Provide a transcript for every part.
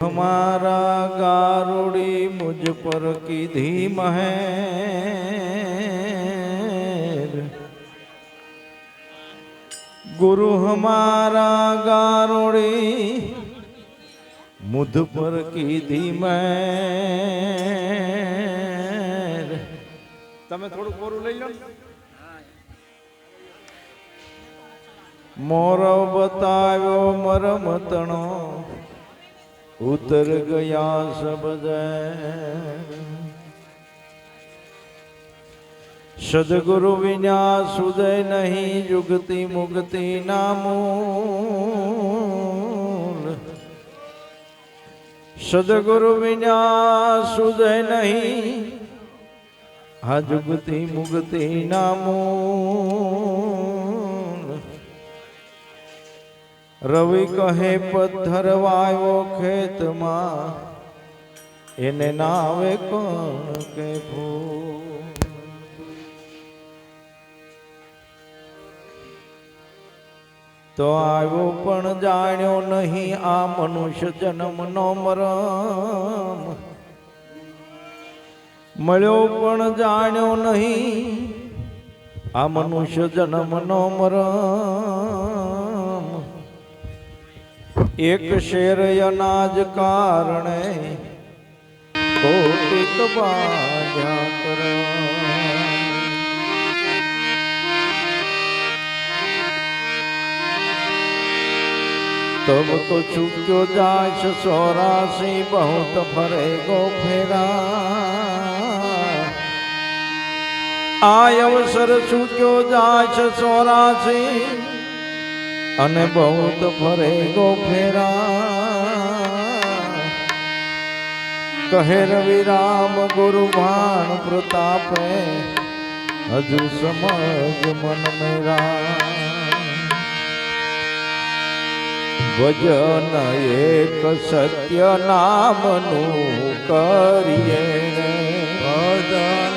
हमारा गारुड़ी मुझ पर कीधी महेर गुरु हमारा गारुड़ी मुझ पर कीधी મહેર તમે થોડું કોરું લઈ લો ને. મોરવ બતાવ્યો મરમતણો ઉતર ગયા શબ્દ. સદગુરુ વિના સુદય નહીં, જુગતિ મુક્તિ નામૂલ. સદગુરુ વિના સુદય નહીં, આ જુગતિ મુક્તિ નામૂલ. રવિ કહે, પથ્થર વાયો ખેતમાં, એને નાવે કોણ કે તો આવ્યો પણ જાણ્યો નહીં આ મનુષ્ય જન્મનો મરમ. મળ્યો પણ જાણ્યો નહીં આ મનુષ્ય જન્મનો મરમ. એક શેર અનાજ કારણે કોટિક બાજા કર તબ તો ચૂક્યો જાશ સોરાસી બહુત ફરે ગો ફેરા આ અવસર ચૂક્યો જાશ સોરાસી અને બહુત ફરે ગો ફેરા. કહે રવિ રામ ગુરુ ભાણ પ્રતાપે હજુ સમજ મન મેરા. ભજન એક સત્ય નામનું કરીએ. ભજન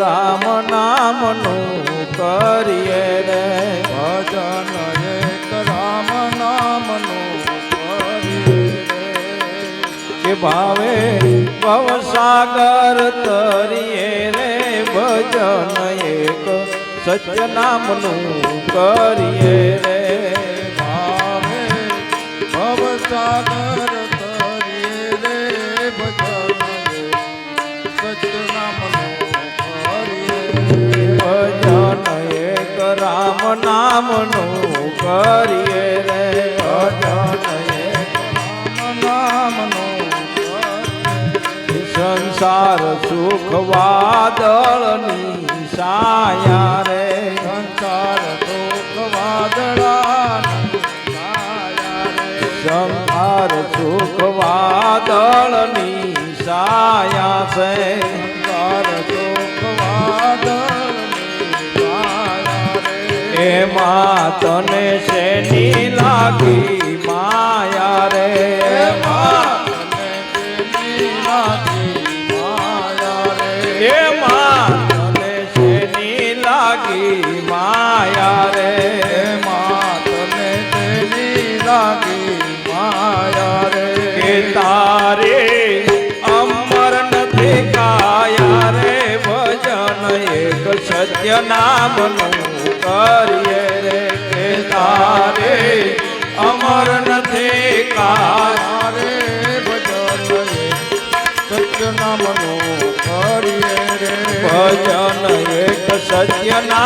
રામ નામનું કરીએ રે ભજન એક રામ નામનું. કે ભાવે ભવસાગર તરીએ રે ભજન એક સત્ય નામનું કરીએ રે ભાવે ભવસાગર તરીએ રે. ભજન સત્ય નામનું કરીએ રે. સંસાર સુખ વાદળની સાયા રે. એમાં તને શેની લાગી માયા રે એમાં તને તેની લાગી માયા રે. એમાં તને શેની લાગી માયા રે. કે તારે અમર નથી કાયા રે ભજન એક સત્ય સત્ય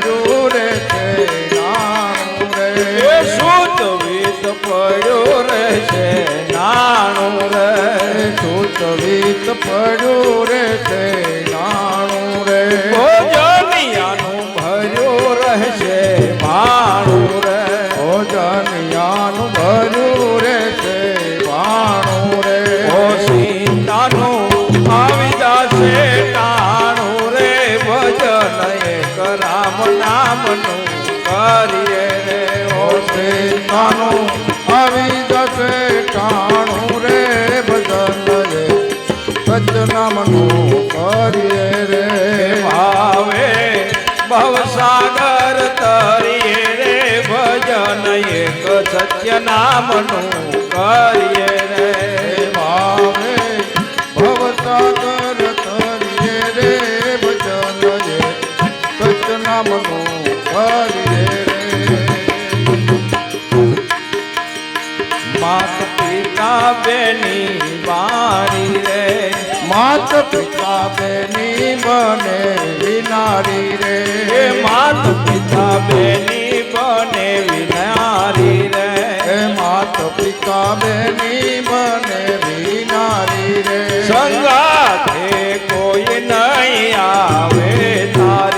પડ્યું રે છે નાનું રે સુત વિત પડ્યું રહેશે નાણું રે. સૂત વીત પડ્યું રે છે સીતાનું આવી જશે ટાણું રે ભજન રે. સતનામનું કરીએ રે. ભાવે ભવસાગર તરીએ રે. ભજન એક સત્ય નામનું કરીએ રે. ભાવે ભવસાગર માત પિતા બેની વાણી રે. માત પિતા બેની બને વિનારી રે. માત પિતા બેની બને વિનારી રે. માત પિતા બેની બને વિનારી રે. સંગાથે કોઈ નહીં આવે તારી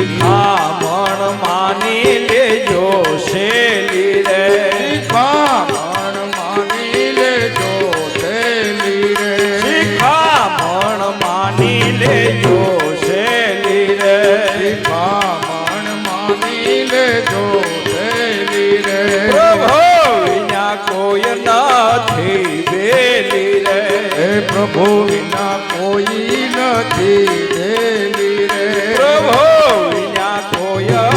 શિખામણ માની લેજો શેલી રે. શિખામણ માની લેજો થેલી રે. શિખામણ માની લેજો શેલી રે. શિખામણ માની લેજો થેલી રે. પ્રભુ વિના કોઈ નથી બેલી રે. પ્રભુ વિના કોઈ નથી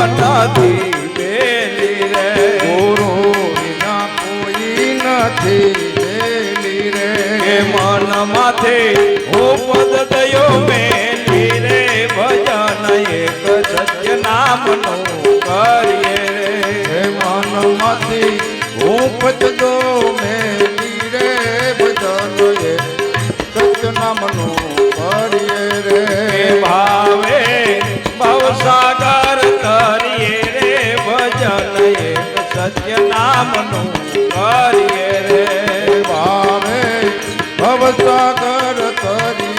નથી બેલી રે ગુરુ વિના કોઈ નથી એ રે. મન માથે હું પદ દયો મેલી રે. ભજન એક સત્ય નામનું કરીએ રે. મન મનમાંથી હું દો મેલી નામનું કરીએ રે ભાવે ભવસાગર તરી